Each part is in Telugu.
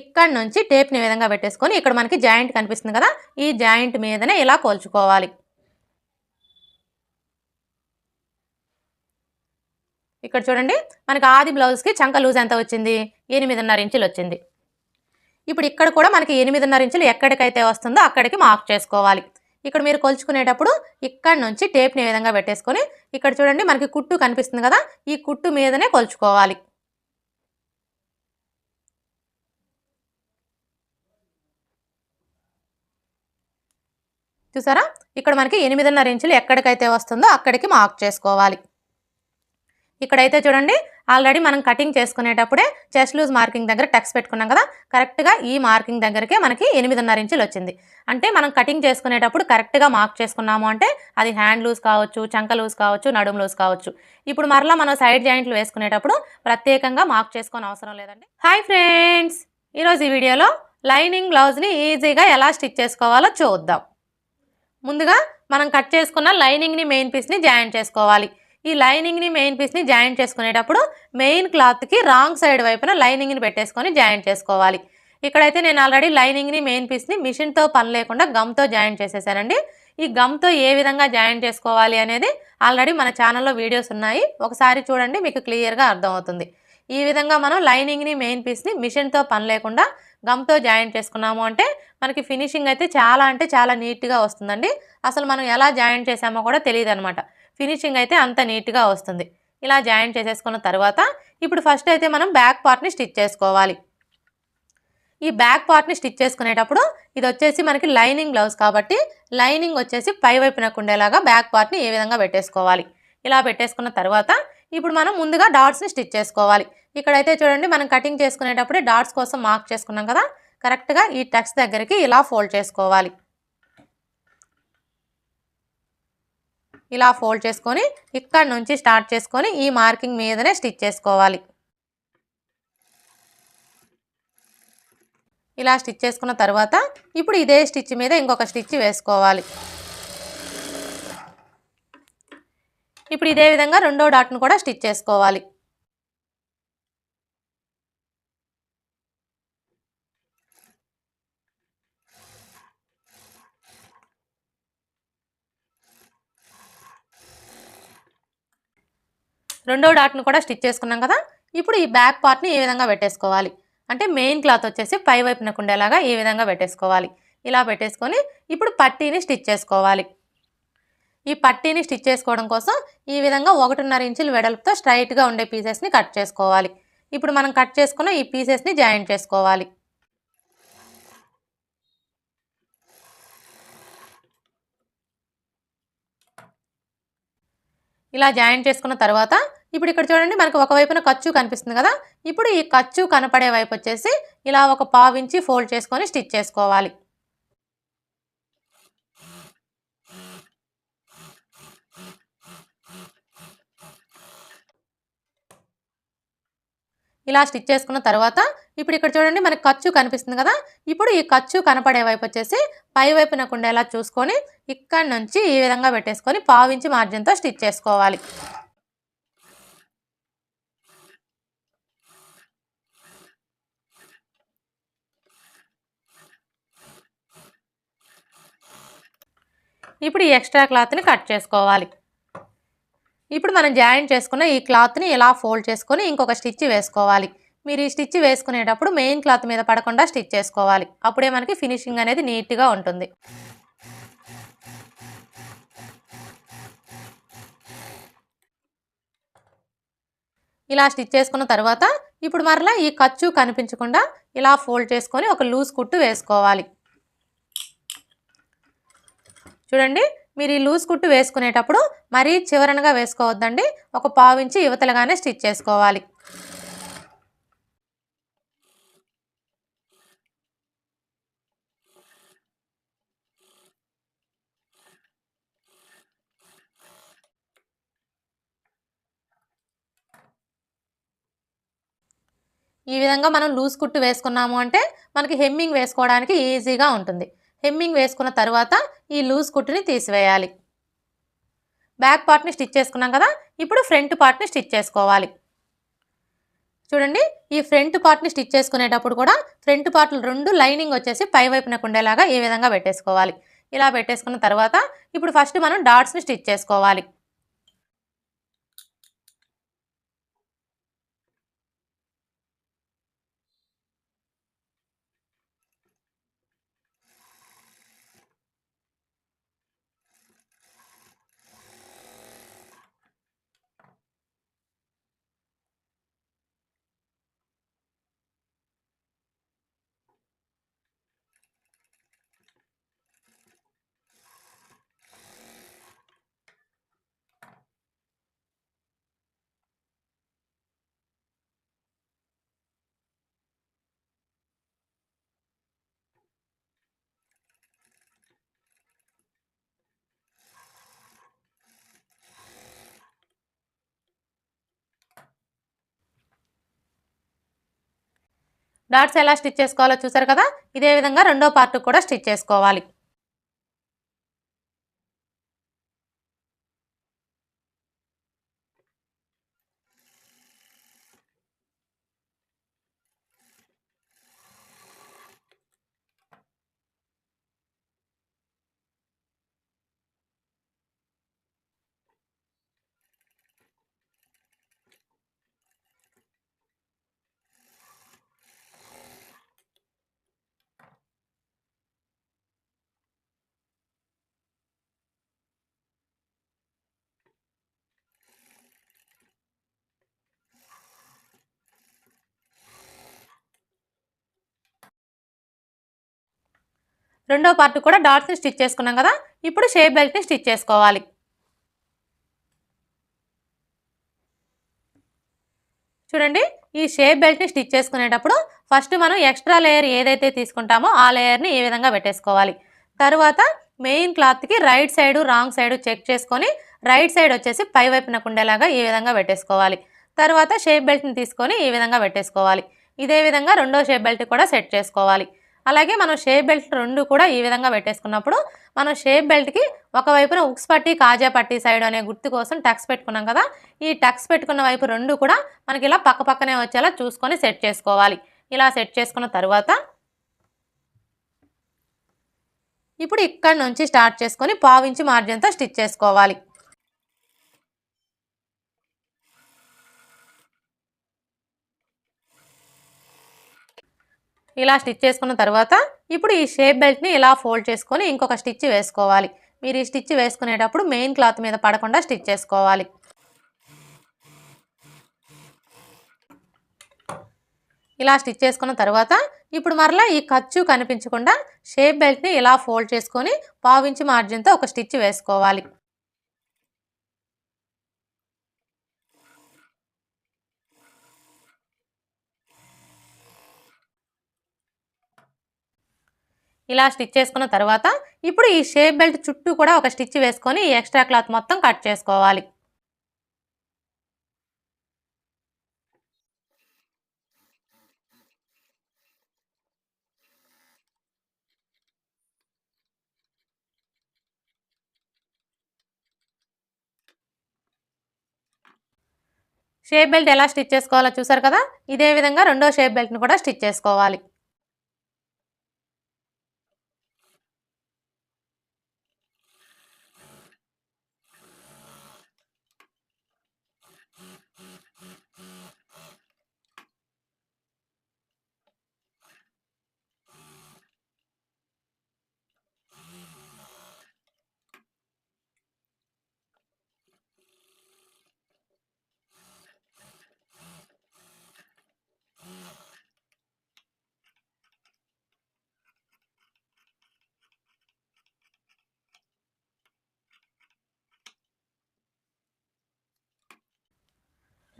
ఇక్కడ నుంచి టేప్ని విధంగా పెట్టేసుకొని ఇక్కడ మనకి జాయింట్ కనిపిస్తుంది కదా ఈ జాయింట్ మీదనే ఇలా కోల్చుకోవాలి. ఇక్కడ చూడండి మనకి ఆది బ్లౌజ్కి చంక లూజ్ ఎంత వచ్చింది? ఎనిమిదిన్నర ఇంచులు వచ్చింది. ఇప్పుడు ఇక్కడ కూడా మనకి ఎనిమిదిన్నర ఇంచులు ఎక్కడికైతే వస్తుందో అక్కడికి మార్క్ చేసుకోవాలి. ఇక్కడ మీరు కొలుచుకునేటప్పుడు ఇక్కడ నుంచి టేప్ని విధంగా పెట్టేసుకొని ఇక్కడ చూడండి మనకి కుట్టు కనిపిస్తుంది కదా ఈ కుట్టు మీదనే కొలుచుకోవాలి. చూసారా? ఇక్కడ మనకి ఎనిమిదిన్నర ఇంచులు ఎక్కడికైతే వస్తుందో అక్కడికి మార్క్ చేసుకోవాలి. ఇక్కడైతే చూడండి ఆల్రెడీ మనం కటింగ్ చేసుకునేటప్పుడే చెస్ట్ లూజ్ మార్కింగ్ దగ్గర టక్స్ పెట్టుకున్నాం కదా? కరెక్ట్గా ఈ మార్కింగ్ దగ్గరకే మనకి ఎనిమిదిన్నర ఇంచులు వచ్చింది. అంటే మనం కటింగ్ చేసుకునేటప్పుడు కరెక్ట్గా మార్క్ చేసుకున్నాము అంటే అది హ్యాండ్ లూజ్ కావచ్చు చంక లూజ్ కావచ్చు నడుము లూజ్ కావచ్చు. ఇప్పుడు మరలా మనం సైడ్ జాయింట్లు వేసుకునేటప్పుడు ప్రత్యేకంగా మార్క్ చేసుకొని అవసరం లేదండి. హాయ్ ఫ్రెండ్స్ ఈరోజు ఈ వీడియోలో లైనింగ్ బ్లౌజ్ని ఈజీగా ఎలా స్టిచ్ చేసుకోవాలో చూద్దాం. ముందుగా మనం కట్ చేసుకున్న లైనింగ్ని మెయిన్ పీస్ని జాయిన్ చేసుకోవాలి. ఈ లైనింగ్ని మెయిన్ పీస్ని జాయిన్ చేసుకునేటప్పుడు మెయిన్ క్లాత్కి రాంగ్ సైడ్ వైపున లైనింగ్ని పెట్టేసుకొని జాయిన్ చేసుకోవాలి. ఇక్కడైతే నేను ఆల్రెడీ లైనింగ్ని మెయిన్ పీస్ని మిషన్తో పని లేకుండా గమ్తో జాయిన్ చేసేసానండి. ఈ గమ్తో ఏ విధంగా జాయిన్ చేసుకోవాలి అనేది ఆల్రెడీ మన ఛానల్లో వీడియోస్ ఉన్నాయి. ఒకసారి చూడండి మీకు క్లియర్గా అర్థమవుతుంది. ఈ విధంగా మనం లైనింగ్ని మెయిన్ పీస్ని మిషన్తో పని లేకుండా గమ్తో జాయిన్ చేసుకున్నాము అంటే మనకి ఫినిషింగ్ అయితే చాలా అంటే చాలా నీట్గా వస్తుందండి. అసలు మనం ఎలా జాయిన్ చేసామో కూడా తెలియదు అనమాట ఫినిషింగ్ అయితే అంత నీట్గా వస్తుంది. ఇలా జాయిన్ చేసేసుకున్న తర్వాత ఇప్పుడు ఫస్ట్ అయితే మనం బ్యాక్ పార్ట్ని స్టిచ్ చేసుకోవాలి. ఈ బ్యాక్ పార్ట్ని స్టిచ్ చేసుకునేటప్పుడు ఇది వచ్చేసి మనకి లైనింగ్ బ్లౌజ్ కాబట్టి లైనింగ్ వచ్చేసి పై వైపునకు ఉండేలాగా బ్యాక్ పార్ట్ని ఏ విధంగా పెట్టేసుకోవాలి. ఇలా పెట్టేసుకున్న తర్వాత ఇప్పుడు మనం ముందుగా డాట్స్ని స్టిచ్ చేసుకోవాలి. ఇక్కడైతే చూడండి మనం కటింగ్ చేసుకునేటప్పుడు డాట్స్ కోసం మార్క్ చేసుకున్నాం కదా? కరెక్ట్గా ఈ టక్స్ దగ్గరికి ఇలా ఫోల్డ్ చేసుకోవాలి. ఇలా ఫోల్డ్ చేసుకొని ఇక్కడ నుంచి స్టార్ట్ చేసుకొని ఈ మార్కింగ్ మీదనే స్టిచ్ చేసుకోవాలి. ఇలా స్టిచ్ చేసుకున్న తర్వాత ఇప్పుడు ఇదే స్టిచ్ మీద ఇంకొక స్టిచ్ వేసుకోవాలి. ఇప్పుడు ఇదే విధంగా రెండో డాట్ను కూడా స్టిచ్ చేసుకోవాలి. రెండో డాట్ను కూడా స్టిచ్ చేసుకున్నాం కదా. ఇప్పుడు ఈ బ్యాక్ పార్ట్ని ఈ విధంగా పెట్టేసుకోవాలి? అంటే మెయిన్ క్లాత్ వచ్చేసి పై వైపునకు ఉండేలాగా ఈ విధంగా పెట్టేసుకోవాలి? ఇలా పెట్టేసుకొని ఇప్పుడు పట్టీని స్టిచ్ చేసుకోవాలి. ఈ పట్టీని స్టిచ్ చేసుకోవడం కోసం ఈ విధంగా ఒకటిన్నర ఇంచుల వెడల్పుతో స్ట్రైట్గా ఉండే పీసెస్ని కట్ చేసుకోవాలి. ఇప్పుడు మనం కట్ చేసుకున్న ఈ పీసెస్ని జాయింట్ చేసుకోవాలి. ఇలా జాయింట్ చేసుకున్న తర్వాత ఇప్పుడు ఇక్కడ చూడండి మనకు ఒకవైపున ఖర్చు కనిపిస్తుంది కదా? ఇప్పుడు ఈ ఖర్చు కనపడే వైపు వచ్చేసి ఇలా ఒక పావించి ఫోల్డ్ చేసుకొని స్టిచ్ చేసుకోవాలి. ఇలా స్టిచ్ చేసుకున్న తర్వాత ఇప్పుడు ఇక్కడ చూడండి మనకు ఖర్చు కనిపిస్తుంది కదా? ఇప్పుడు ఈ ఖర్చు కనపడే వైపు వచ్చేసి పై వైపునకు ఉండేలా చూసుకొని ఇక్కడ నుంచి ఈ విధంగా పెట్టేసుకొని పావించి మార్జిన్తో స్టిచ్ చేసుకోవాలి. ఇప్పుడు ఈ ఎక్స్ట్రా క్లాత్ని కట్ చేసుకోవాలి. ఇప్పుడు మనం జాయింట్ చేసుకున్న ఈ క్లాత్ని ఇలా ఫోల్డ్ చేసుకొని ఇంకొక స్టిచ్ వేసుకోవాలి. మీరు ఈ స్టిచ్ వేసుకునేటప్పుడు మెయిన్ క్లాత్ మీద పడకుండా స్టిచ్ చేసుకోవాలి. అప్పుడే మనకి ఫినిషింగ్ అనేది నీట్గా ఉంటుంది. ఇలా స్టిచ్ చేసుకున్న తర్వాత ఇప్పుడు మరలా ఈ ఖర్చు కనిపించకుండా ఇలా ఫోల్డ్ చేసుకొని ఒక లూజ్ కుట్టు వేసుకోవాలి. చూడండి మీరు ఈ లూజ్ కుట్టు వేసుకునేటప్పుడు మరీ చివరనగా వేసుకోవద్దండి. ఒక పావించి యువతలుగానే స్టిచ్ చేసుకోవాలి. ఈ విధంగా మనం లూజ్ కుట్టు వేసుకున్నాము అంటే మనకి హెమ్మింగ్ వేసుకోవడానికి ఈజీగా ఉంటుంది. హెమ్మింగ్ వేసుకున్న తర్వాత ఈ లూజ్ కుట్టుని తీసివేయాలి. బ్యాక్ పార్ట్ని స్టిచ్ చేసుకున్నాం కదా ఇప్పుడు ఫ్రంట్ పార్ట్ని స్టిచ్ చేసుకోవాలి. చూడండి ఈ ఫ్రంట్ పార్ట్ని స్టిచ్ చేసుకునేటప్పుడు కూడా ఫ్రంట్ పార్ట్లు రెండు లైనింగ్ వచ్చేసి పై వైపునకు ఉండేలాగా ఈ విధంగా పెట్టేసుకోవాలి. ఇలా పెట్టేసుకున్న తర్వాత ఇప్పుడు ఫస్ట్ మనం డాట్స్ని స్టిచ్ చేసుకోవాలి. డాట్స్ ఎలా స్టిచ్ చేసుకోవాలో చూసారు కదా? ఇదే విధంగా రెండో పార్ట్ కూడా స్టిచ్ చేసుకోవాలి. రెండో పార్ట్ కూడా డాట్స్ని స్టిచ్ చేసుకున్నాం కదా ఇప్పుడు షేప్ బెల్ట్ని స్టిచ్ చేసుకోవాలి. చూడండి ఈ షేప్ బెల్ట్ని స్టిచ్ చేసుకునేటప్పుడు ఫస్ట్ మనం ఎక్స్ట్రా లేయర్ ఏదైతే తీసుకుంటామో ఆ లేయర్ని ఈ విధంగా పెట్టేసుకోవాలి. తర్వాత మెయిన్ క్లాత్కి right side wrong side check చేసుకొని రైట్ సైడ్ వచ్చేసి పై వైపున ఉండేలాగా ఈ విధంగా పెట్టేసుకోవాలి. తర్వాత షేప్ బెల్ట్ని తీసుకొని ఈ విధంగా పెట్టేసుకోవాలి. ఇదే విధంగా రెండో షేప్ బెల్ట్ కూడా సెట్ చేసుకోవాలి. అలాగే మనం షేప్ బెల్ట్ రెండు కూడా ఈ విధంగా పెట్టేసుకున్నప్పుడు మనం షేప్ బెల్ట్కి ఒకవైపున ఉక్స్ పట్టి కాజా పట్టి సైడ్ అనే గుర్తు కోసం టక్స్ పెట్టుకున్నాం కదా ఈ టక్స్ పెట్టుకున్న వైపు రెండు కూడా మనకి ఇలా పక్క పక్కనే వచ్చేలా చూసుకొని సెట్ చేసుకోవాలి. ఇలా సెట్ చేసుకున్న తర్వాత ఇప్పుడు ఇక్కడ నుంచి స్టార్ట్ చేసుకొని పావించి మార్జిన్తో స్టిచ్ చేసుకోవాలి. ఇలా స్టిచ్ చేసుకున్న తర్వాత ఇప్పుడు ఈ షేప్ బెల్ట్ని ఇలా ఫోల్డ్ చేసుకొని ఇంకొక స్టిచ్ వేసుకోవాలి. మీరు ఈ స్టిచ్ వేసుకునేటప్పుడు మెయిన్ క్లాత్ మీద పడకుండా స్టిచ్ చేసుకోవాలి. ఇలా స్టిచ్ చేసుకున్న తర్వాత ఇప్పుడు మరలా ఈ ఖర్చు కనిపించకుండా షేప్ బెల్ట్ని ఇలా ఫోల్డ్ చేసుకొని పావించి మార్జిన్తో ఒక స్టిచ్ వేసుకోవాలి. ఇలా స్టిచ్ చేసుకున్న తర్వాత ఇప్పుడు ఈ షేప్ బెల్ట్ చుట్టూ కూడా ఒక స్టిచ్ వేసుకొని ఈ ఎక్స్ట్రా క్లాత్ మొత్తం కట్ చేసుకోవాలి. షేప్ బెల్ట్ ఎలా స్టిచ్ చేసుకోవాలో చూసారు కదా? ఇదే విధంగా రెండో షేప్ బెల్ట్ని కూడా స్టిచ్ చేసుకోవాలి.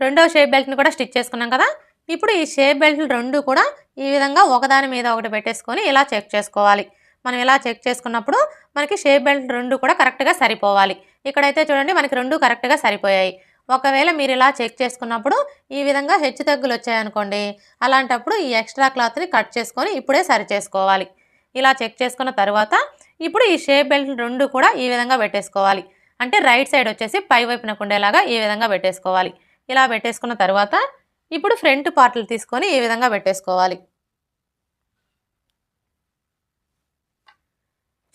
రెండో షేప్ బెల్ట్ని కూడా స్టిచ్ చేసుకున్నాం కదా. ఇప్పుడు ఈ షేప్ బెల్ట్లు రెండు కూడా ఈ విధంగా ఒకదాని మీద ఒకటి పెట్టేసుకొని ఇలా చెక్ చేసుకోవాలి. మనం ఇలా చెక్ చేసుకున్నప్పుడు మనకి షేప్ బెల్ట్ రెండు కూడా కరెక్ట్గా సరిపోవాలి. ఇక్కడైతే చూడండి మనకి రెండు కరెక్ట్గా సరిపోయాయి. ఒకవేళ మీరు ఇలా చెక్ చేసుకున్నప్పుడు ఈ విధంగా హెచ్చు తగ్గులు వచ్చాయనుకోండి అలాంటప్పుడు ఈ ఎక్స్ట్రా క్లాత్ని కట్ చేసుకొని ఇప్పుడే సరి చేసుకోవాలి. ఇలా చెక్ చేసుకున్న తర్వాత ఇప్పుడు ఈ షేప్ బెల్ట్ రెండు కూడా ఈ విధంగా పెట్టేసుకోవాలి. అంటే రైట్ సైడ్ వచ్చేసి పై వైపునకు ఉండేలాగా ఈ విధంగా పెట్టేసుకోవాలి. ఇలా పెట్టేసుకున్న తర్వాత ఇప్పుడు ఫ్రంట్ పార్ట్లు తీసుకొని ఈ విధంగా పెట్టేసుకోవాలి?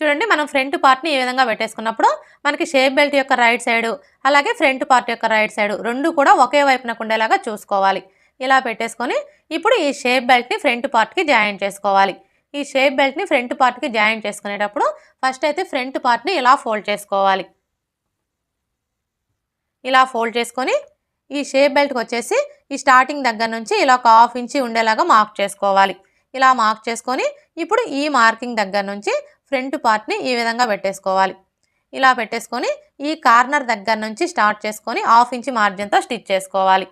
చూడండి మనం ఫ్రంట్ పార్ట్ని ఈ విధంగా పెట్టేసుకున్నప్పుడు మనకి షేప్ బెల్ట్ యొక్క రైట్ సైడ్ అలాగే ఫ్రంట్ పార్ట్ యొక్క రైట్ సైడ్ రెండు కూడా ఒకే వైపునకు ఉండేలాగా చూసుకోవాలి. ఇలా పెట్టేసుకొని ఇప్పుడు ఈ షేప్ బెల్ట్ని ఫ్రంట్ పార్ట్కి జాయిన్ చేసుకోవాలి. ఈ షేప్ బెల్ట్ని ఫ్రంట్ పార్ట్కి జాయిన్ చేసుకునేటప్పుడు ఫస్ట్ అయితే ఫ్రంట్ పార్ట్ని ఇలా ఫోల్డ్ చేసుకోవాలి. ఇలా ఫోల్డ్ చేసుకొని ఈ షేప్ బెల్ట్కి వచ్చేసి ఈ స్టార్టింగ్ దగ్గర నుంచి ఇలా ఒక హాఫ్ ఇంచి ఉండేలాగా మార్క్ చేసుకోవాలి. ఇలా మార్క్ చేసుకొని ఇప్పుడు ఈ మార్కింగ్ దగ్గర నుంచి ఫ్రంట్ పార్ట్ని ఈ విధంగా పెట్టేసుకోవాలి. ఇలా పెట్టేసుకొని ఈ కార్నర్ దగ్గర నుంచి స్టార్ట్ చేసుకొని హాఫ్ ఇంచి మార్జిన్తో స్టిచ్ చేసుకోవాలి.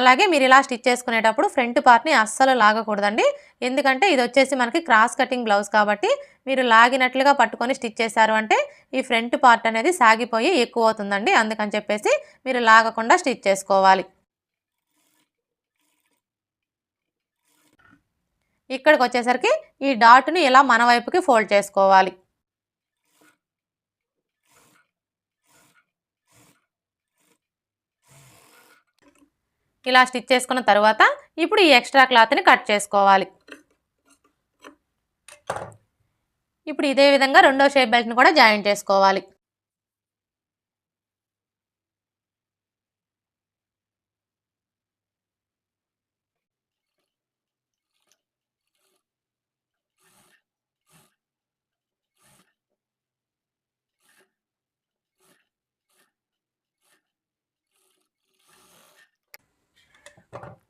అలాగే మీరు ఇలా స్టిచ్ చేసుకునేటప్పుడు ఫ్రంట్ పార్ట్ని అస్సలు లాగకూడదండి. ఎందుకంటే ఇది వచ్చేసి మనకి క్రాస్ కటింగ్ బ్లౌజ్ కాబట్టి మీరు లాగినట్లుగా పట్టుకొని స్టిచ్ చేశారు అంటే ఈ ఫ్రంట్ పార్ట్ అనేది సాగిపోయి ఎక్కువ అవుతుందండి. అందుకని చెప్పేసి మీరు లాగకుండా స్టిచ్ చేసుకోవాలి. ఇక్కడికి వచ్చేసరికి ఈ డాట్ని ఇలా మన వైపుకి ఫోల్డ్ చేసుకోవాలి. ఇలా స్టిచ్ చేసుకున్న తర్వాత ఇప్పుడు ఈ ఎక్స్ట్రా క్లాత్ని కట్ చేసుకోవాలి. ఇప్పుడు ఇదే విధంగా రెండో షేప్ బెల్ట్ని కూడా జాయిన్ చేసుకోవాలి.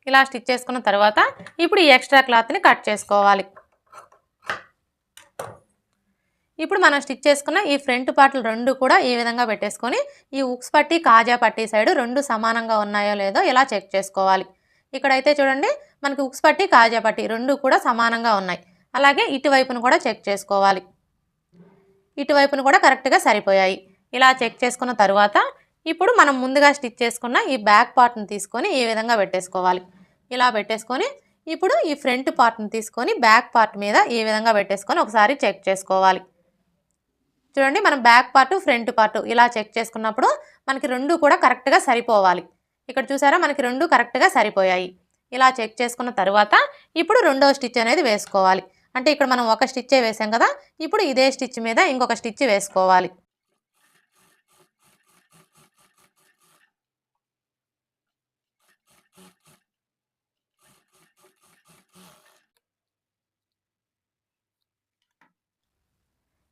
ఇలా స్టిచ్ చేసుకున్న తర్వాత ఇప్పుడు ఈ ఎక్స్ట్రా క్లాత్ని కట్ చేసుకోవాలి. ఇప్పుడు మనం స్టిచ్ చేసుకున్న ఈ ఫ్రంట్ పార్ట్లు రెండు కూడా ఈ విధంగా పెట్టేసుకొని ఈ ఉక్స్ పట్టి కాజా పట్టి సైడ్ రెండు సమానంగా ఉన్నాయో లేదో ఇలా చెక్ చేసుకోవాలి. ఇక్కడైతే చూడండి మనకి ఉక్స్ పట్టి కాజా పట్టి రెండు కూడా సమానంగా ఉన్నాయి. అలాగే ఇటువైపును కూడా చెక్ చేసుకోవాలి. ఇటువైపును కూడా కరెక్ట్గా సరిపోయాయి. ఇలా చెక్ చేసుకున్న తర్వాత ఇప్పుడు మనం ముందుగా స్టిచ్ చేసుకున్న ఈ బ్యాక్ పార్ట్ని తీసుకొని ఈ విధంగా పెట్టేసుకోవాలి. ఇలా పెట్టేసుకొని ఇప్పుడు ఈ ఫ్రంట్ పార్ట్ని తీసుకొని బ్యాక్ పార్ట్ మీద ఈ విధంగా పెట్టేసుకొని ఒకసారి చెక్ చేసుకోవాలి. చూడండి మనం బ్యాక్ పార్ట్ ఫ్రంట్ పార్ట్ ఇలా చెక్ చేసుకున్నప్పుడు మనకి రెండు కూడా కరెక్ట్గా సరిపోవాలి. ఇక్కడ చూసారా మనకి రెండు కరెక్ట్గా సరిపోయాయి. ఇలా చెక్ చేసుకున్న తర్వాత ఇప్పుడు రెండో స్టిచ్ అనేది వేసుకోవాలి. అంటే ఇక్కడ మనం ఒక స్టిచ్చే వేసాం కదా ఇప్పుడు ఇదే స్టిచ్ మీద ఇంకొక స్టిచ్ వేసుకోవాలి.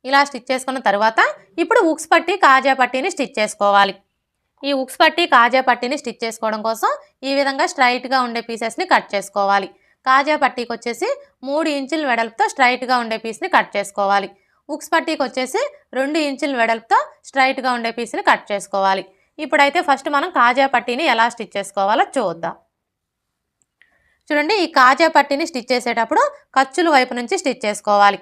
ఇలా స్టిచ్ చేసుకున్న తర్వాత ఇప్పుడు ఉక్స్ పట్టి కాజా పట్టీని స్టిచ్ చేసుకోవాలి. ఈ ఉక్స్ పట్టి కాజా పట్టీని స్టిచ్ చేసుకోవడం కోసం ఈ విధంగా స్ట్రైట్గా ఉండే పీసెస్ని కట్ చేసుకోవాలి. కాజా పట్టీకి వచ్చేసి మూడు ఇంచుల వెడల్పుతో స్ట్రైట్గా ఉండే పీస్ని కట్ చేసుకోవాలి. ఉక్స్ పట్టీకి వచ్చేసి రెండు ఇంచుల వెడల్పుతో స్ట్రైట్గా ఉండే పీస్ని కట్ చేసుకోవాలి. ఇప్పుడైతే ఫస్ట్ మనం కాజా పట్టీని ఎలా స్టిచ్ చేసుకోవాలో చూద్దాం. చూడండి ఈ కాజా పట్టీని స్టిచ్ చేసేటప్పుడు ఖర్చుల వైపు నుంచి స్టిచ్ చేసుకోవాలి.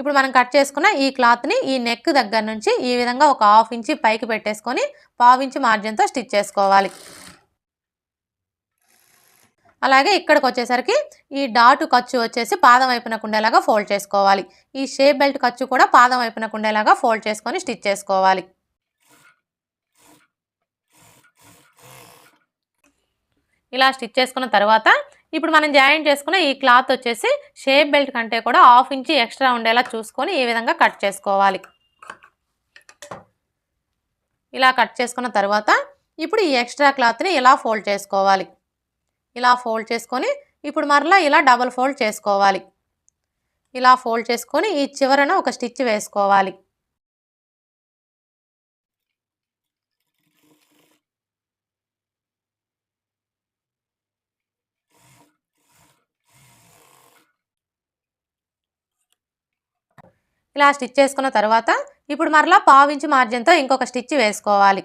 ఇప్పుడు మనం కట్ చేసుకున్న ఈ క్లాత్ని ఈ నెక్ దగ్గర నుంచి ఈ విధంగా ఒక హాఫ్ ఇంచి పైకి పెట్టేసుకొని పావు ఇంచి మార్జిన్తో స్టిచ్ చేసుకోవాలి. అలాగే ఇక్కడికి వచ్చేసరికి ఈ డాటు ఖర్చు వచ్చేసి పాదం వైపునకు ఉండేలాగా ఫోల్డ్ చేసుకోవాలి. ఈ షేప్ బెల్ట్ ఖర్చు కూడా పాదం వైపునకు ఉండేలాగా ఫోల్డ్ చేసుకొని స్టిచ్ చేసుకోవాలి. ఇలా స్టిచ్ చేసుకున్న తర్వాత ఇప్పుడు మనం జాయిన్ చేసుకున్న ఈ క్లాత్ వచ్చేసి షేప్ బెల్ట్ కంటే కూడా హాఫ్ ఇంచి ఎక్స్ట్రా ఉండేలా చూసుకొని ఈ విధంగా కట్ చేసుకోవాలి. ఇలా కట్ చేసుకున్న తర్వాత ఇప్పుడు ఈ ఎక్స్ట్రా క్లాత్ని ఇలా ఫోల్డ్ చేసుకోవాలి. ఇలా ఫోల్డ్ చేసుకొని ఇప్పుడు మరలా ఇలా డబల్ ఫోల్డ్ చేసుకోవాలి. ఇలా ఫోల్డ్ చేసుకొని ఈ చివరన ఒక స్టిచ్ వేసుకోవాలి. ఇలా స్టిచ్ చేసుకున్న తర్వాత ఇప్పుడు మరలా పావించి మార్జిన్తో ఇంకొక స్టిచ్ వేసుకోవాలి.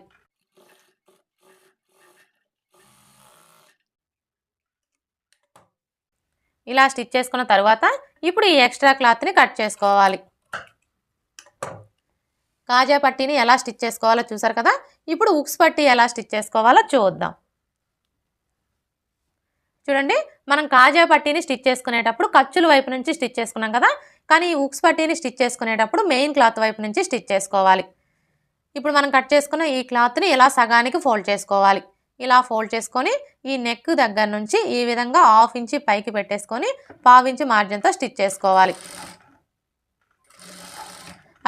ఇలా స్టిచ్ చేసుకున్న తర్వాత ఇప్పుడు ఈ ఎక్స్ట్రా క్లాత్ని కట్ చేసుకోవాలి. కాజా పట్టీని ఎలా స్టిచ్ చేసుకోవాలో చూసారు కదా? ఇప్పుడు ఉక్స్ పట్టీ ఎలా స్టిచ్ చేసుకోవాలో చూద్దాం. చూడండి మనం కాజా పట్టీని స్టిచ్ చేసుకునేటప్పుడు ఖర్చుల వైపు నుంచి స్టిచ్ చేసుకున్నాం కదా? కానీ ఈ ఉక్స్ పట్టీని స్టిచ్ చేసుకునేటప్పుడు మెయిన్ క్లాత్ వైపు నుంచి స్టిచ్ చేసుకోవాలి. ఇప్పుడు మనం కట్ చేసుకున్న ఈ క్లాత్ని ఇలా సగానికి ఫోల్డ్ చేసుకోవాలి. ఇలా ఫోల్డ్ చేసుకొని ఈ నెక్ దగ్గర నుంచి ఈ విధంగా హాఫ్ ఇంచి పైకి పెట్టేసుకొని పావించి మార్జిన్తో స్టిచ్ చేసుకోవాలి.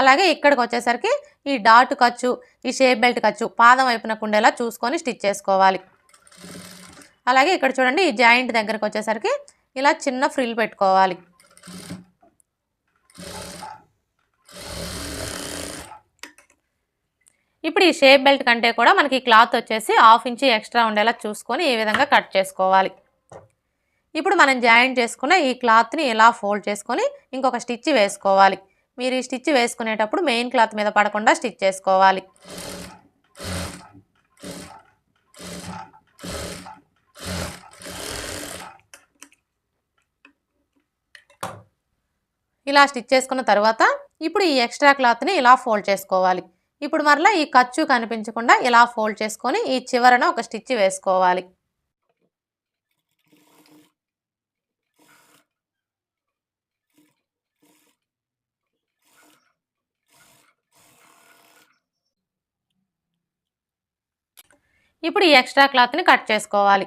అలాగే ఇక్కడికి వచ్చేసరికి ఈ డాట్ ఖర్చు ఈ షేప్ బెల్ట్ ఖర్చు పాదం వైపునకు ఉండేలా చూసుకొని స్టిచ్ చేసుకోవాలి. అలాగే ఇక్కడ చూడండి ఈ జాయింట్ దగ్గరకు వచ్చేసరికి ఇలా చిన్న ఫ్రిల్ పెట్టుకోవాలి. ఇప్పుడు ఈ షేప్ బెల్ట్ కంటే కూడా మనకి క్లాత్ వచ్చేసి హాఫ్ ఇంచి ఎక్స్ట్రా ఉండేలా చూసుకొని ఈ విధంగా కట్ చేసుకోవాలి. ఇప్పుడు మనం జాయిన్ చేసుకున్న ఈ క్లాత్ని ఇలా ఫోల్డ్ చేసుకొని ఇంకొక స్టిచ్ వేసుకోవాలి. మీరు ఈ స్టిచ్ వేసుకునేటప్పుడు మెయిన్ క్లాత్ మీద పడకుండా స్టిచ్ చేసుకోవాలి. ఇలా స్టిచ్ చేసుకున్న తర్వాత ఇప్పుడు ఈ ఎక్స్ట్రా క్లాత్ని ఇలా ఫోల్డ్ చేసుకోవాలి. ఇప్పుడు మరలా ఈ ఖర్చు కనిపించకుండా ఇలా ఫోల్డ్ చేసుకొని ఈ చివరన ఒక స్టిచ్ వేసుకోవాలి. ఇప్పుడు ఈ ఎక్స్ట్రా క్లాత్ని కట్ చేసుకోవాలి.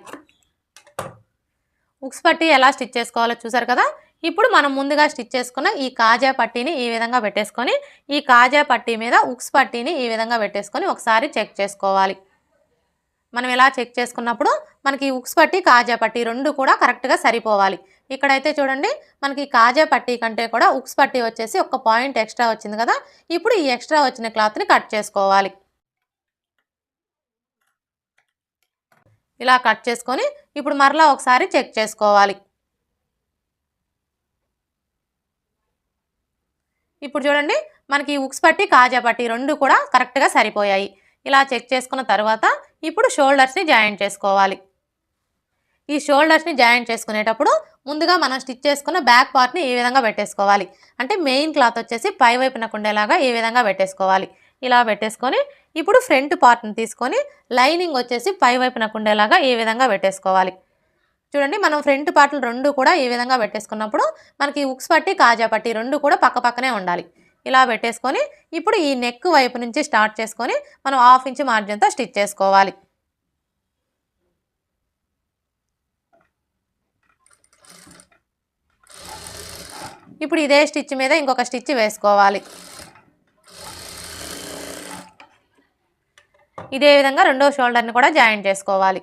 ఉక్స్ పట్టి ఎలా స్టిచ్ చేసుకోవాలో చూసారు కదా? ఇప్పుడు మనం ముందుగా స్టిచ్ చేసుకున్న ఈ కాజా పట్టీని ఈ విధంగా పెట్టేసుకొని ఈ కాజా పట్టీ మీద ఉక్స్ పట్టీని ఈ విధంగా పెట్టేసుకొని ఒకసారి చెక్ చేసుకోవాలి. మనం ఎలా చెక్ చేసుకున్నప్పుడు మనకి ఉక్స్ పట్టి కాజా పట్టీ రెండు కూడా కరెక్ట్గా సరిపోవాలి. ఇక్కడైతే చూడండి మనకి కాజా పట్టీ కంటే కూడా ఉక్స్ పట్టీ వచ్చేసి ఒక పాయింట్ ఎక్స్ట్రా వచ్చింది కదా ఇప్పుడు ఈ ఎక్స్ట్రా వచ్చిన క్లాత్ని కట్ చేసుకోవాలి. ఇలా కట్ చేసుకొని ఇప్పుడు మరలా ఒకసారి చెక్ చేసుకోవాలి. ఇప్పుడు చూడండి మనకి ఉక్స్ పట్టి కాజా పట్టి రెండు కూడా కరెక్ట్గా సరిపోయాయి. ఇలా చెక్ చేసుకున్న తర్వాత ఇప్పుడు షోల్డర్స్ని జాయింట్ చేసుకోవాలి. ఈ షోల్డర్స్ని జాయింట్ చేసుకునేటప్పుడు ముందుగా మనం స్టిచ్ చేసుకున్న బ్యాక్ పార్ట్ని ఈ విధంగా పెట్టేసుకోవాలి? అంటే మెయిన్ క్లాత్ వచ్చేసి పై వైపున కుండేలాగా ఈ విధంగా పెట్టేసుకోవాలి? ఇలా పెట్టేసుకొని ఇప్పుడు ఫ్రంట్ పార్ట్ని తీసుకొని లైనింగ్ వచ్చేసి పై వైపున ఉండేలాగా ఈ విధంగా పెట్టేసుకోవాలి? చూడండి మనం ఫ్రంట్ పార్ట్లు రెండు కూడా ఈ విధంగా పెట్టేసుకున్నప్పుడు మనకి ఉక్స్ పట్టి కాజా పట్టి రెండు కూడా పక్క పక్కనే ఉండాలి. ఇలా పెట్టేసుకొని ఇప్పుడు ఈ నెక్ వైపు నుంచి స్టార్ట్ చేసుకొని మనం హాఫ్ ఇంచ్ మార్జిన్తో స్టిచ్ చేసుకోవాలి. ఇప్పుడు ఇదే స్టిచ్ మీద ఇంకొక స్టిచ్ వేసుకోవాలి. ఇదే విధంగా రెండో షోల్డర్ని కూడా జాయిన్ చేసుకోవాలి.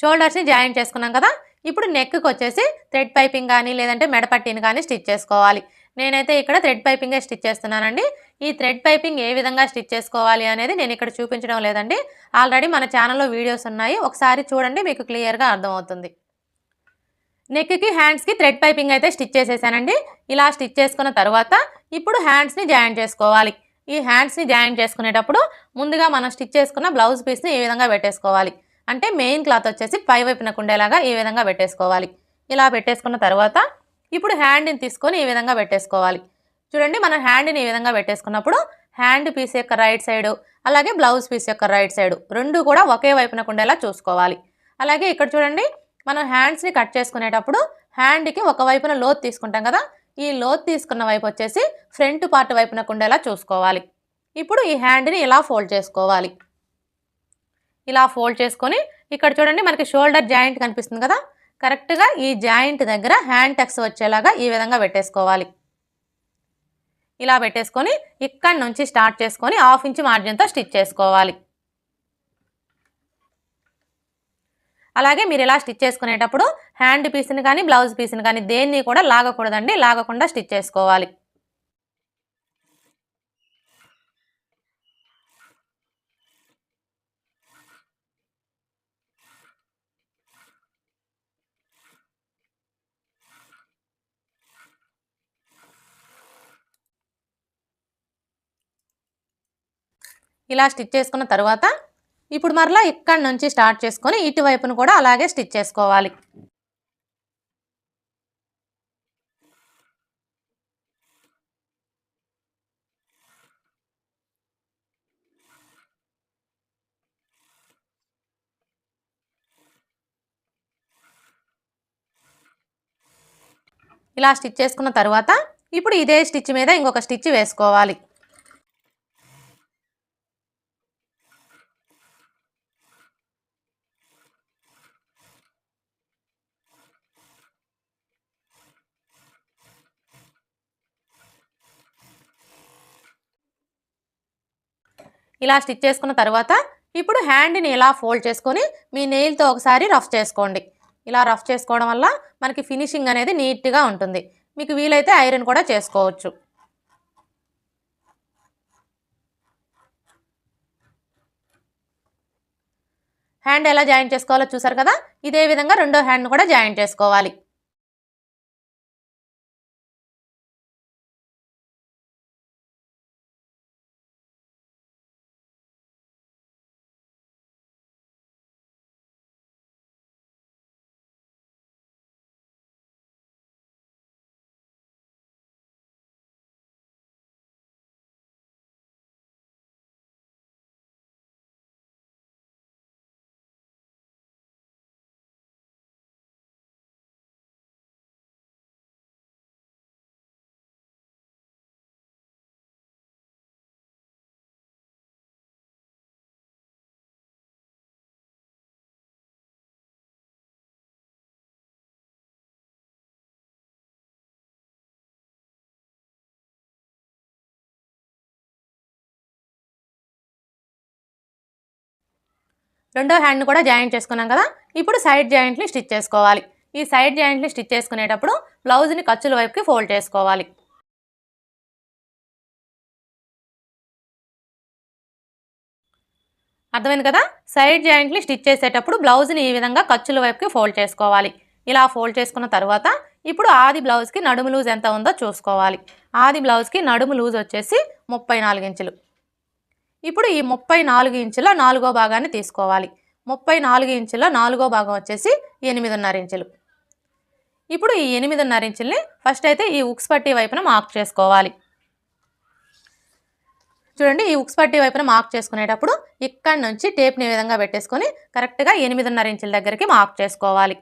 షోల్డర్స్ని జాయిన్ చేసుకున్నాం కదా. ఇప్పుడు నెక్కి వచ్చేసి థ్రెడ్ పైపింగ్ కానీ లేదంటే మెడపట్టిని కానీ స్టిచ్ చేసుకోవాలి. నేనైతే ఇక్కడ థ్రెడ్ పైపింగే స్టిచ్ చేస్తున్నానండి. ఈ థ్రెడ్ పైపింగ్ ఏ విధంగా స్టిచ్ చేసుకోవాలి అనేది నేను ఇక్కడ చూపించడం లేదండి. ఆల్రెడీ మన ఛానల్లో వీడియోస్ ఉన్నాయి. ఒకసారి చూడండి మీకు క్లియర్గా అర్థమవుతుంది. నెక్కి హ్యాండ్స్కి థ్రెడ్ పైపింగ్ అయితే స్టిచ్ చేసేసానండి. ఇలా స్టిచ్ చేసుకున్న తర్వాత ఇప్పుడు హ్యాండ్స్ని జాయిన్ చేసుకోవాలి. ఈ హ్యాండ్స్ని జాయిన్ చేసుకునేటప్పుడు ముందుగా మనం స్టిచ్ చేసుకున్న బ్లౌజ్ పీస్ని ఈ విధంగా పెట్టేసుకోవాలి? అంటే మెయిన్ క్లాత్ వచ్చేసి పై వైపునకు ఉండేలాగా ఈ విధంగా పెట్టేసుకోవాలి. ఇలా పెట్టేసుకున్న తర్వాత ఇప్పుడు హ్యాండ్ని తీసుకొని ఈ విధంగా పెట్టేసుకోవాలి. చూడండి మనం హ్యాండ్ని ఈ విధంగా పెట్టేసుకున్నప్పుడు హ్యాండ్ పీస్ యొక్క రైట్ సైడు అలాగే బ్లౌజ్ పీస్ యొక్క రైట్ సైడు రెండు కూడా ఒకే వైపునకు ఉండేలా చూసుకోవాలి. అలాగే ఇక్కడ చూడండి మనం హ్యాండ్స్ని కట్ చేసుకునేటప్పుడు హ్యాండ్కి ఒక వైపున లోత్ తీసుకుంటాం కదా ఈ లోత్ తీసుకున్న వైపు వచ్చేసి ఫ్రంట్ పార్ట్ వైపునకు ఉండేలా చూసుకోవాలి. ఇప్పుడు ఈ హ్యాండ్ని ఇలా ఫోల్డ్ చేసుకోవాలి. ఇలా ఫోల్డ్ చేసుకొని ఇక్కడ చూడండి మనకి షోల్డర్ జాయింట్ కనిపిస్తుంది కదా. కరెక్ట్గా ఈ జాయింట్ దగ్గర హ్యాండ్ టెక్స్ వచ్చేలాగా ఈ విధంగా పెట్టేసుకోవాలి. ఇలా పెట్టేసుకొని ఇక్కడ నుంచి స్టార్ట్ చేసుకొని హాఫ్ ఇంచ్ మార్జిన్తో స్టిచ్ చేసుకోవాలి. అలాగే మీరు ఇలా స్టిచ్ చేసుకునేటప్పుడు హ్యాండ్ పీస్ని కానీ బ్లౌజ్ పీస్ని కానీ దేన్ని కూడా లాగకూడదండి. లాగకుండా స్టిచ్ చేసుకోవాలి. ఇలా స్టిచ్ చేసుకున్న తర్వాత ఇప్పుడు మరలా ఇక్కడ నుంచి స్టార్ట్ చేసుకొని ఇటువైపును కూడా అలాగే స్టిచ్ చేసుకోవాలి. ఇలా స్టిచ్ చేసుకున్న తర్వాత ఇప్పుడు ఇదే స్టిచ్ మీద ఇంకొక స్టిచ్ వేసుకోవాలి. ఇలా స్టిచ్ చేసుకున్న తర్వాత ఇప్పుడు హ్యాండ్ని ఇలా ఫోల్డ్ చేసుకొని మీ నెయిల్తో ఒకసారి రఫ్ చేసుకోండి. ఇలా రఫ్ చేసుకోవడం వల్ల మనకి ఫినిషింగ్ అనేది నీట్గా ఉంటుంది. మీకు వీలైతే ఐరన్ కూడా చేసుకోవచ్చు. హ్యాండ్ ఎలా జాయిన్ చేసుకోవాలో చూసారు కదా? ఇదే విధంగా రెండో హ్యాండ్ కూడా జాయిన్ చేసుకోవాలి. రెండో హ్యాండ్ని కూడా జాయింట్ చేసుకున్నాం కదా ఇప్పుడు సైడ్ జాయింట్ని స్టిచ్ చేసుకోవాలి. ఈ సైడ్ జాయింట్ని స్టిచ్ చేసుకునేటప్పుడు బ్లౌజ్ని ఖర్చుల వైపుకి ఫోల్డ్ చేసుకోవాలి. అర్థమైంది కదా? సైడ్ జాయింట్ని స్టిచ్ చేసేటప్పుడు బ్లౌజ్ని ఈ విధంగా ఖర్చుల వైపుకి ఫోల్డ్ చేసుకోవాలి. ఇలా ఫోల్డ్ చేసుకున్న తర్వాత ఇప్పుడు ఆది బ్లౌజ్కి నడుము లూజ్ ఎంత ఉందో చూసుకోవాలి. ఆది బ్లౌజ్కి నడుము లూజ్ వచ్చేసి ముప్పై ఇంచులు. ఇప్పుడు ఈ ముప్పై నాలుగు ఇంచుల నాలుగో భాగాన్ని తీసుకోవాలి. ముప్పై నాలుగు ఇంచుల నాలుగో భాగం వచ్చేసి ఎనిమిదిన్నర ఇంచులు. ఇప్పుడు ఈ ఎనిమిదిన్నర ఇంచుల్ని ఫస్ట్ అయితే ఈ ఉక్స్ పట్టి వైపున మార్క్ చేసుకోవాలి. చూడండి ఈ ఉక్స్ పట్టి వైపున మార్క్ చేసుకునేటప్పుడు ఇక్కడ నుంచి టేప్ని ఈ విధంగా పెట్టేసుకొని కరెక్ట్గా ఎనిమిదిన్నర ఇంచుల దగ్గరికి మార్క్ చేసుకోవాలి.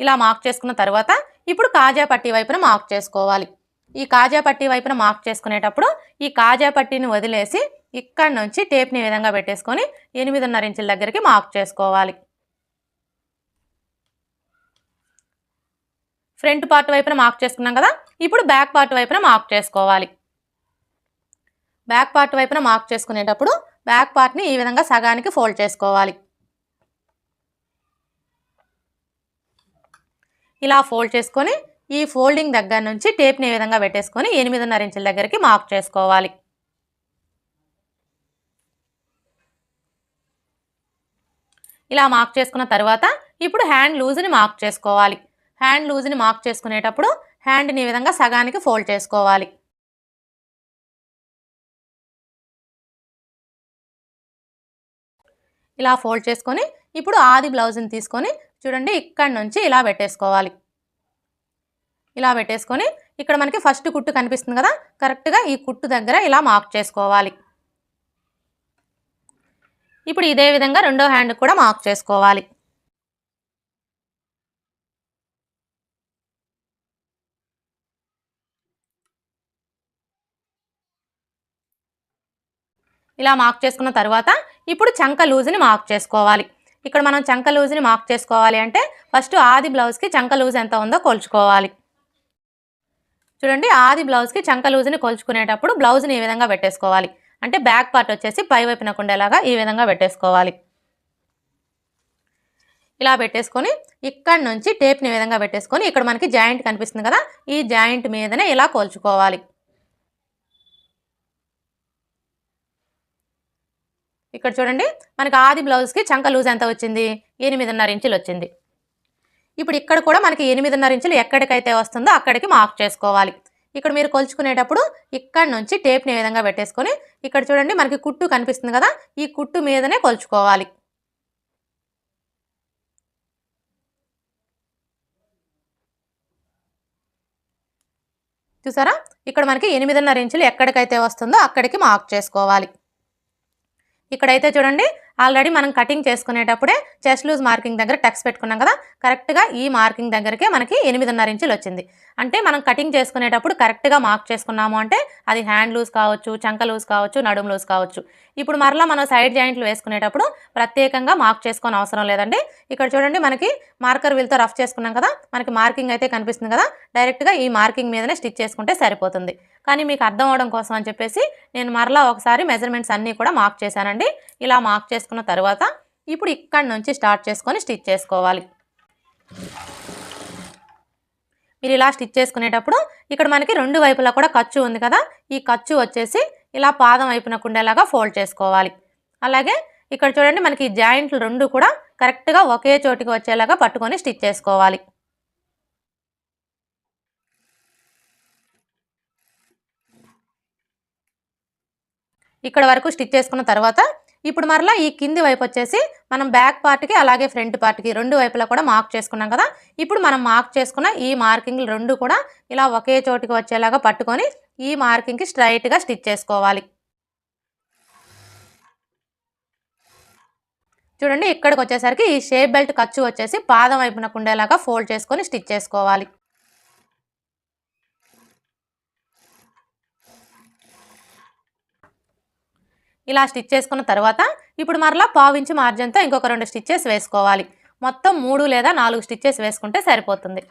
ఇలా మార్క్ చేసుకున్న తర్వాత ఇప్పుడు కాజా పట్టి వైపున మార్క్ చేసుకోవాలి. ఈ కాజా పట్టీ వైపున మార్క్ చేసుకునేటప్పుడు ఈ కాజా పట్టీని వదిలేసి ఇక్కడ నుంచి టేప్ని విధంగా పెట్టేసుకొని ఎనిమిదిన్నర ఇంచుల దగ్గరికి మార్క్ చేసుకోవాలి. ఫ్రంట్ పార్ట్ వైపున మార్క్ చేసుకున్నాం కదా? ఇప్పుడు బ్యాక్ పార్ట్ వైపున మార్క్ చేసుకోవాలి. బ్యాక్ పార్ట్ వైపున మార్క్ చేసుకునేటప్పుడు బ్యాక్ పార్ట్ని ఈ విధంగా సగానికి ఫోల్డ్ చేసుకోవాలి. ఇలా ఫోల్డ్ చేసుకొని ఈ ఫోల్డింగ్ దగ్గర నుంచి టేప్ని ఏ విధంగా పెట్టేసుకొని ఎనిమిదిన్నర ఇంచుల దగ్గరికి మార్క్ చేసుకోవాలి. ఇలా మార్క్ చేసుకున్న తర్వాత ఇప్పుడు హ్యాండ్ లూజ్ని మార్క్ చేసుకోవాలి. హ్యాండ్ లూజ్ని మార్క్ చేసుకునేటప్పుడు హ్యాండ్ని ఈ విధంగా సగానికి ఫోల్డ్ చేసుకోవాలి. ఇలా ఫోల్డ్ చేసుకొని ఇప్పుడు ఆది బ్లౌజ్ని తీసుకొని చూడండి ఇక్కడ నుంచి ఇలా పెట్టేసుకోవాలి. ఇలా పెట్టేసుకొని ఇక్కడ మనకి ఫస్ట్ కుట్టు కనిపిస్తుంది కదా? కరెక్ట్గా ఈ కుట్టు దగ్గర ఇలా మార్క్ చేసుకోవాలి. ఇప్పుడు ఇదే విధంగా రెండో హ్యాండ్ కూడా మార్క్ చేసుకోవాలి. ఇలా మార్క్ చేసుకున్న తర్వాత ఇప్పుడు చంక లూజ్ని మార్క్ చేసుకోవాలి. ఇక్కడ మనం చంక లూజ్ని మార్క్ చేసుకోవాలి అంటే ఫస్ట్ ఆది బ్లౌజ్కి చంక లూజ్ ఎంత ఉందో కొలుచుకోవాలి. చూడండి ఆది బ్లౌజ్కి చంక లూజ్ని కొలుచుకునేటప్పుడు బ్లౌజ్ని ఈ విధంగా పెట్టేసుకోవాలి. అంటే బ్యాక్ పార్ట్ వచ్చేసి పై వైపున ఉండేలాగా ఈ విధంగా పెట్టేసుకోవాలి. ఇలా పెట్టేసుకొని ఇక్కడ నుంచి టేప్ని ఈ విధంగా పెట్టేసుకొని ఇక్కడ మనకి జాయింట్ కనిపిస్తుంది కదా ఈ జాయింట్ మీదనే ఇలా కొలుచుకోవాలి. ఇక్కడ చూడండి మనకి ఆది బ్లౌజ్కి చంక లూజ్ ఎంత వచ్చింది? ఎనిమిదిన్నర ఇంచులు వచ్చింది ఇప్పుడు ఇక్కడ కూడా మనకి ఎనిమిదిన్నర ఇంచులు ఎక్కడికైతే వస్తుందో అక్కడికి మార్క్ చేసుకోవాలి. ఇక్కడ మీరు కొలుచుకునేటప్పుడు ఇక్కడ నుంచి టేప్ని ఈ విధంగా పెట్టేసుకొని ఇక్కడ చూడండి మనకి కుట్టు కనిపిస్తుంది కదా ఈ కుట్టు మీదనే కొలుచుకోవాలి. చూసారా? ఇక్కడ మనకి ఎనిమిదిన్నర ఇంచులు ఎక్కడికైతే వస్తుందో అక్కడికి మార్క్ చేసుకోవాలి. ఇక్కడైతే చూడండి ఆల్రెడీ మనం కటింగ్ చేసుకునేటప్పుడే చెస్ట్ లూజ్ మార్కింగ్ దగ్గర టక్స్ పెట్టుకున్నాం కదా కరెక్ట్గా ఈ మార్కింగ్ దగ్గరకే మనకి ఎనిమిదిన్నర ఇంచులు వచ్చింది. అంటే మనం కటింగ్ చేసుకునేటప్పుడు కరెక్ట్గా మార్క్ చేసుకున్నాము అంటే అది హ్యాండ్ లూజ్ కావచ్చు చంక లూజ్ కావచ్చు నడుము లూజ్ కావచ్చు. ఇప్పుడు మరలా మనం సైడ్ జాయింట్లు వేసుకునేటప్పుడు ప్రత్యేకంగా మార్క్ చేసుకోని అవసరం లేదండి. ఇక్కడ చూడండి మనకి మార్కర్ వీల్తో రఫ్ చేసుకున్నాం కదా మనకి మార్కింగ్ అయితే కనిపిస్తుంది కదా డైరెక్ట్గా ఈ మార్కింగ్ మీదనే స్టిచ్ చేసుకుంటే సరిపోతుంది. కానీ మీకు అర్థం అవడం కోసం అని చెప్పేసి నేను మరలా ఒకసారి మెజర్మెంట్స్ అన్నీ కూడా మార్క్ చేశానండి. ఇలా మార్క్ చేసుకున్న తర్వాత ఇప్పుడు ఇక్కడ నుంచి స్టార్ట్ చేసుకొని స్టిచ్ చేసుకోవాలి. మీరు ఇలా స్టిచ్ చేసుకునేటప్పుడు ఇక్కడ మనకి రెండు వైపులా కూడా ఖర్చు ఉంది కదా? ఈ ఖర్చు వచ్చేసి ఇలా పాదం వైపునకు ఉండేలాగా ఫోల్డ్ చేసుకోవాలి. అలాగే ఇక్కడ చూడండి మనకి జాయింట్లు రెండు కూడా కరెక్ట్గా ఒకే చోటికి వచ్చేలాగా పట్టుకొని స్టిచ్ చేసుకోవాలి. ఇక్కడ వరకు స్టిచ్ చేసుకున్న తర్వాత ఇప్పుడు మరలా ఈ కింది వైపు వచ్చేసి మనం బ్యాక్ పార్ట్కి అలాగే ఫ్రంట్ పార్ట్కి రెండు వైపులా కూడా మార్క్ చేసుకున్నాం కదా. ఇప్పుడు మనం మార్క్ చేసుకున్న ఈ మార్కింగ్లు రెండు కూడా ఇలా ఒకే చోటికి వచ్చేలాగా పట్టుకొని ఈ మార్కింగ్కి స్ట్రైట్గా స్టిచ్ చేసుకోవాలి. చూడండి ఇక్కడికి వచ్చేసరికి ఈ షేప్ బెల్ట్ ఖర్చు వచ్చేసి పాదం వైపున ఉండేలాగా ఫోల్డ్ చేసుకొని స్టిచ్ చేసుకోవాలి. ఇలా స్టిచ్ చేసుకున్న తర్వాత ఇప్పుడు మరలా పావించి మార్జిన్తో ఇంకొక రెండు స్టిచ్చెస్ వేసుకోవాలి. మొత్తం మూడు లేదా నాలుగు స్టిచ్చెస్ వేసుకుంటే సరిపోతుంది.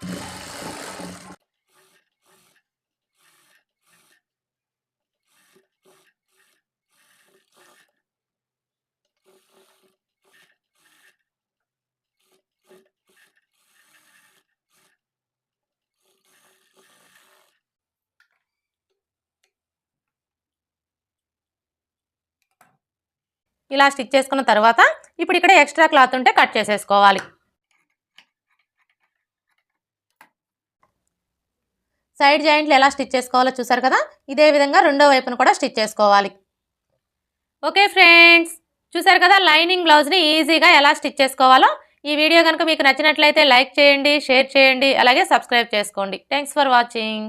ఇలా స్టిచ్ చేసుకున్న తర్వాత ఇప్పుడు ఇక్కడ ఎక్స్ట్రా క్లాత్ ఉంటే కట్ చేసేసుకోవాలి. సైడ్ జాయింట్లు ఎలా స్టిచ్ చేసుకోవాలో చూసారు కదా? ఇదే విధంగా రెండో వైపును కూడా స్టిచ్ చేసుకోవాలి. ఓకే ఫ్రెండ్స్ చూసారు కదా? లైనింగ్ బ్లౌజ్ని ఈజీగా ఎలా స్టిచ్ చేసుకోవాలో? ఈ వీడియో కనుక మీకు నచ్చినట్లయితే లైక్ చేయండి షేర్ చేయండి అలాగే సబ్స్క్రైబ్ చేసుకోండి. Thanks for watching.